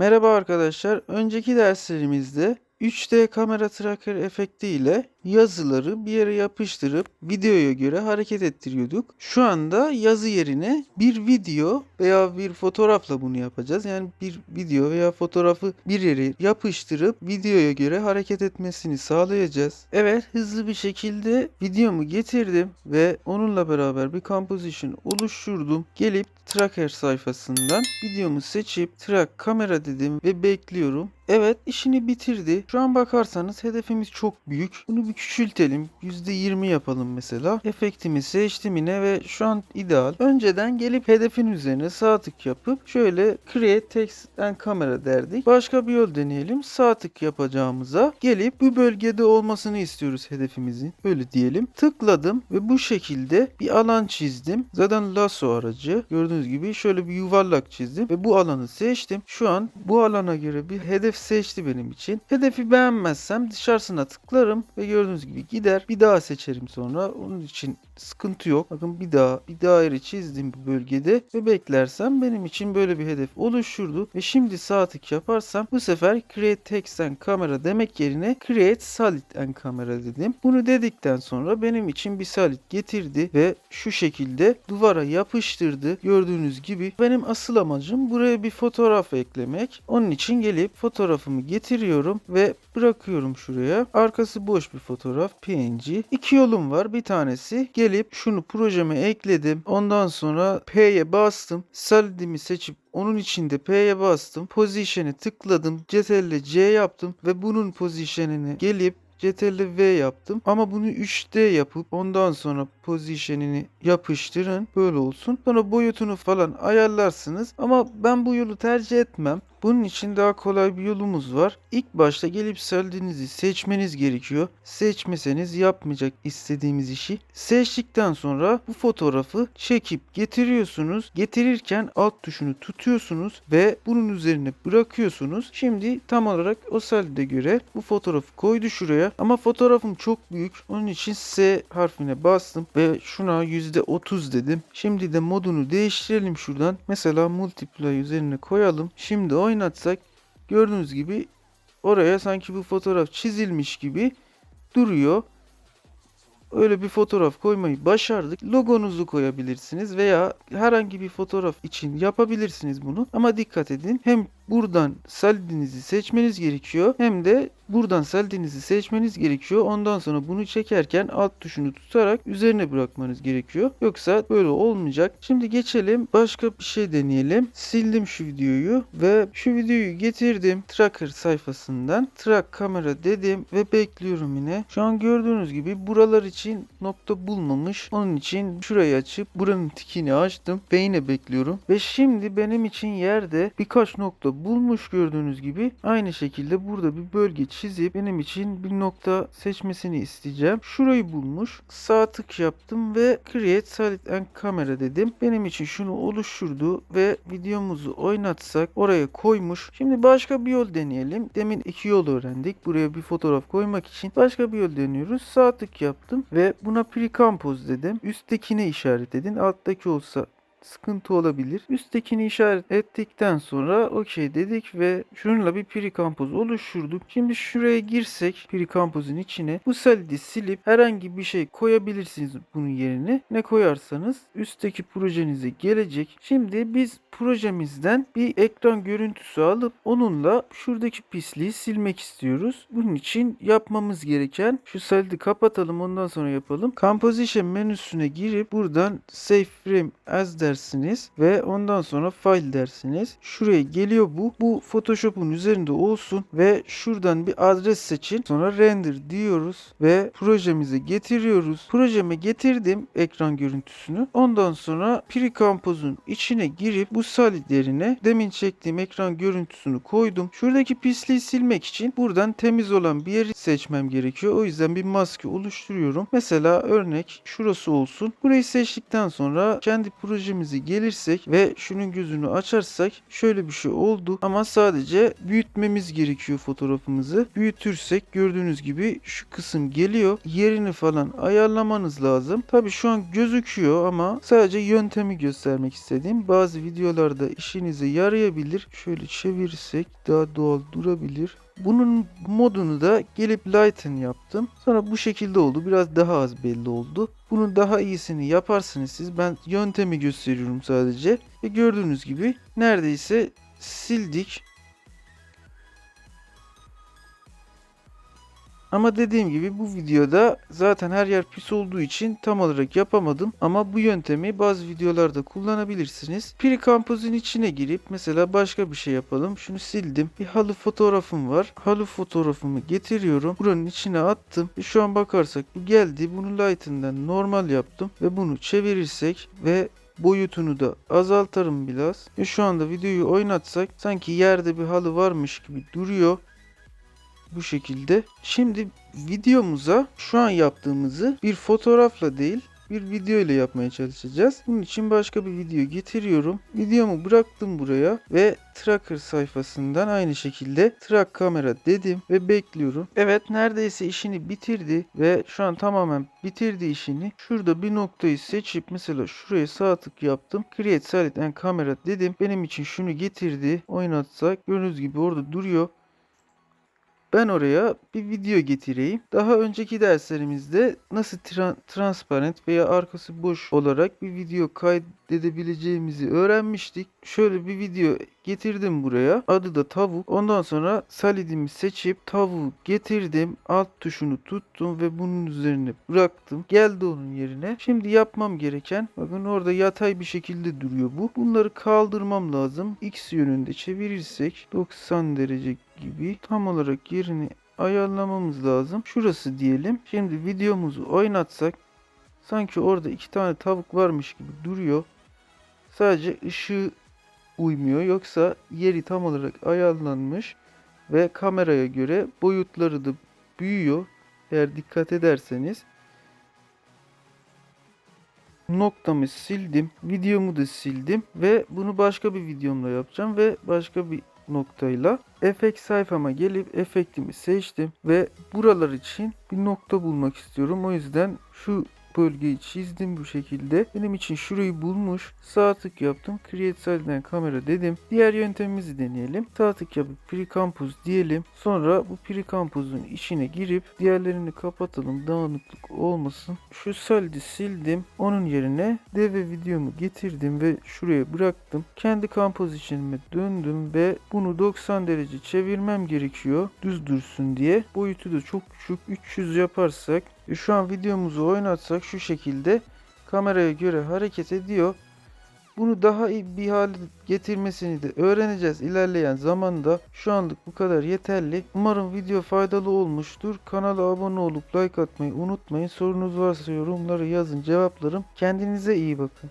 Merhaba arkadaşlar. Önceki derslerimizde 3D kamera tracker efekti ile yazıları bir yere yapıştırıp videoya göre hareket ettiriyorduk. Şu anda yazı yerine bir video veya bir fotoğrafla bunu yapacağız. Yani bir video veya fotoğrafı bir yere yapıştırıp videoya göre hareket etmesini sağlayacağız. Evet hızlı bir şekilde videomu getirdim ve onunla beraber bir composition oluşturdum. Gelip tracker sayfasından videomu seçip track kamera dedim ve bekliyorum. Evet işini bitirdi. Şu an bakarsanız hedefimiz çok büyük. Bunu bir küçültelim. %20 yapalım mesela. Efektimi seçtim yine ve şu an ideal. Önceden gelip hedefin üzerine sağ tık yapıp şöyle create text and camera derdik. Başka bir yol deneyelim. Sağ tık yapacağımıza gelip bu bölgede olmasını istiyoruz hedefimizin. Öyle diyelim. Tıkladım ve bu şekilde bir alan çizdim. Zaten lasso aracı. Gördüğünüz gibi şöyle bir yuvarlak çizdim ve bu alanı seçtim. Şu an bu alana göre bir hedef seçti benim için. Hedefi beğenmezsem dışarısına tıklarım ve gördüğünüz gibi gider. Bir daha seçerim sonra. Onun için sıkıntı yok. Bakın bir daha bir daire çizdim bu bölgede ve beklersem benim için böyle bir hedef oluşturdu ve şimdi sağ tık yaparsam bu sefer create text and camera demek yerine create solid and camera dedim. Bunu dedikten sonra benim için bir solid getirdi ve şu şekilde duvara yapıştırdı. Gördüğünüz gibi benim asıl amacım buraya bir fotoğraf eklemek. Onun için gelip fotoğrafımı getiriyorum ve bırakıyorum şuraya. Arkası boş bir fotoğraf PNG. İki yolum var. Bir tanesi gelip şunu projeme ekledim. Ondan sonra P'ye bastım. Solid'imi seçip onun içinde P'ye bastım. Position'e tıkladım. Ctrl C yaptım ve bunun position'ini gelip Ctrl V yaptım. Ama bunu 3D yapıp ondan sonra pozisyonini yapıştırın. Böyle olsun. Sonra boyutunu falan ayarlarsınız. Ama ben bu yolu tercih etmem. Bunun için daha kolay bir yolumuz var. İlk başta gelip söylediğinizi seçmeniz gerekiyor. Seçmeseniz yapmayacak istediğimiz işi. Seçtikten sonra bu fotoğrafı çekip getiriyorsunuz. Getirirken alt tuşunu tutuyorsunuz ve bunun üzerine bırakıyorsunuz. Şimdi tam olarak o selde göre bu fotoğrafı koydu şuraya. Ama fotoğrafım çok büyük. Onun için S harfine bastım ve şuna %30 dedim. Şimdi de modunu değiştirelim şuradan. Mesela multiply üzerine koyalım. Şimdi oynatsak gördüğünüz gibi oraya sanki bu fotoğraf çizilmiş gibi duruyor. Öyle bir fotoğraf koymayı başardık. Logonuzu koyabilirsiniz veya herhangi bir fotoğraf için yapabilirsiniz bunu. Ama dikkat edin hem buradan seldiğinizi seçmeniz gerekiyor hem de buradan seldiğinizi seçmeniz gerekiyor. Ondan sonra bunu çekerken alt tuşunu tutarak üzerine bırakmanız gerekiyor. Yoksa böyle olmayacak. Şimdi geçelim başka bir şey deneyelim. Sildim şu videoyu ve şu videoyu getirdim tracker sayfasından. Track kamera dedim ve bekliyorum yine. Şu an gördüğünüz gibi buralar için nokta bulmamış. Onun için şurayı açıp buranın tikini açtım ve yine bekliyorum. Ve şimdi benim için yerde birkaç nokta bulmuş gördüğünüz gibi. Aynı şekilde burada bir bölge çizip benim için bir nokta seçmesini isteyeceğim. Şurayı bulmuş. Sağ tık yaptım ve Create Solid and Camera dedim. Benim için şunu oluşturdu ve videomuzu oynatsak oraya koymuş. Şimdi başka bir yol deneyelim. Demin iki yol öğrendik. Buraya bir fotoğraf koymak için başka bir yol deniyoruz. Sağ tık yaptım ve buna Precompose dedim. Üsttekine işaret edin. Alttaki olsa sıkıntı olabilir. Üsttekini işaret ettikten sonra okey dedik ve şununla bir precompose oluşturduk. Şimdi şuraya girsek precompose'un içine bu solid'i silip herhangi bir şey koyabilirsiniz bunun yerine. Ne koyarsanız üstteki projenize gelecek. Şimdi biz projemizden bir ekran görüntüsü alıp onunla şuradaki pisliği silmek istiyoruz. Bunun için yapmamız gereken şu solid'i kapatalım ondan sonra yapalım. Composition menüsüne girip buradan Save Frame As dersiniz ve ondan sonra File dersiniz. Şuraya geliyor bu. Bu Photoshop'un üzerinde olsun ve şuradan bir adres seçin. Sonra Render diyoruz ve projemize getiriyoruz. Projeme getirdim ekran görüntüsünü. Ondan sonra Precompose'un içine girip bu solid demin çektiğim ekran görüntüsünü koydum. Şuradaki pisliği silmek için buradan temiz olan bir yeri seçmem gerekiyor. O yüzden bir maske oluşturuyorum. Mesela örnek şurası olsun. Burayı seçtikten sonra kendi projemi görselimizi gelirsek ve şunun gözünü açarsak şöyle bir şey oldu ama sadece büyütmemiz gerekiyor fotoğrafımızı. Büyütürsek gördüğünüz gibi şu kısım geliyor. Yerini falan ayarlamanız lazım. Tabi şu an gözüküyor ama sadece yöntemi göstermek istedim. Bazı videolarda işinize yarayabilir. Şöyle çevirirsek daha doğal durabilir. Bunun modunu da gelip Lighten yaptım. Sonra bu şekilde oldu. Biraz daha az belli oldu. Bunun daha iyisini yaparsınız siz. Ben yöntemi gösteriyorum sadece. Ve gördüğünüz gibi neredeyse sildik. Ama dediğim gibi bu videoda zaten her yer pis olduğu için tam olarak yapamadım. Ama bu yöntemi bazı videolarda kullanabilirsiniz. Precompoz'un içine girip mesela başka bir şey yapalım. Şunu sildim. Bir halı fotoğrafım var. Halı fotoğrafımı getiriyorum. Buranın içine attım. Ve şu an bakarsak bu geldi. Bunu Lighten'den normal yaptım. Ve bunu çevirirsek ve boyutunu da azaltarım biraz. Ve şu anda videoyu oynatsak sanki yerde bir halı varmış gibi duruyor. Bu şekilde. Şimdi videomuza şu an yaptığımızı bir fotoğrafla değil bir video ile yapmaya çalışacağız. Bunun için başka bir video getiriyorum. Videomu bıraktım buraya ve tracker sayfasından aynı şekilde track kamera dedim ve bekliyorum. Evet neredeyse işini bitirdi ve şu an tamamen bitirdi işini. Şurada bir noktayı seçip mesela şuraya sağ tık yaptım. Create Solid and Camera dedim. Benim için şunu getirdi. Oynatsak gördüğünüz gibi orada duruyor. Ben oraya bir video getireyim. Daha önceki derslerimizde nasıl tra- transparent veya arkası boş olarak bir video kaydedebileceğimizi öğrenmiştik. Şöyle bir video getirdim buraya. Adı da tavuk. Ondan sonra salidimi seçip tavuğu getirdim. Alt tuşunu tuttum ve bunun üzerine bıraktım. Geldi onun yerine. Şimdi yapmam gereken bakın orada yatay bir şekilde duruyor bu. Bunları kaldırmam lazım. X yönünde çevirirsek 90 derece gibi tam olarak yerini ayarlamamız lazım. Şurası diyelim. Şimdi videomuzu oynatsak sanki orada iki tane tavuk varmış gibi duruyor. Sadece ışığı uymuyor. Yoksa yeri tam olarak ayarlanmış ve kameraya göre boyutları da büyüyor. Eğer dikkat ederseniz noktamı sildim. Videomu da sildim ve bunu başka bir videomda yapacağım ve başka bir noktayla efekt sayfama gelip efektimi seçtim ve buralar için bir nokta bulmak istiyorum. O yüzden şu bölgeyi çizdim bu şekilde. Benim için şurayı bulmuş. Sağ tık yaptım. Create Sideline kamera dedim. Diğer yöntemimizi deneyelim. Sağ tık yapıp Precompose diyelim. Sonra bu Precompose'un içine girip diğerlerini kapatalım. Dağınıklık olmasın. Şu solidi sildim. Onun yerine dev videomu getirdim ve şuraya bıraktım. Kendi composition'ime döndüm ve bunu 90 derece çevirmem gerekiyor. Düz dursun diye. Boyutu da çok küçük. 300 yaparsak e, şu an videomuzu oynatsak şu şekilde kameraya göre hareket ediyor. Bunu daha iyi bir hale getirmesini de öğreneceğiz ilerleyen zamanda. Şu anlık bu kadar yeterli. Umarım video faydalı olmuştur. Kanala abone olup like atmayı unutmayın. Sorunuz varsa yorumlara yazın cevaplarım. Kendinize iyi bakın.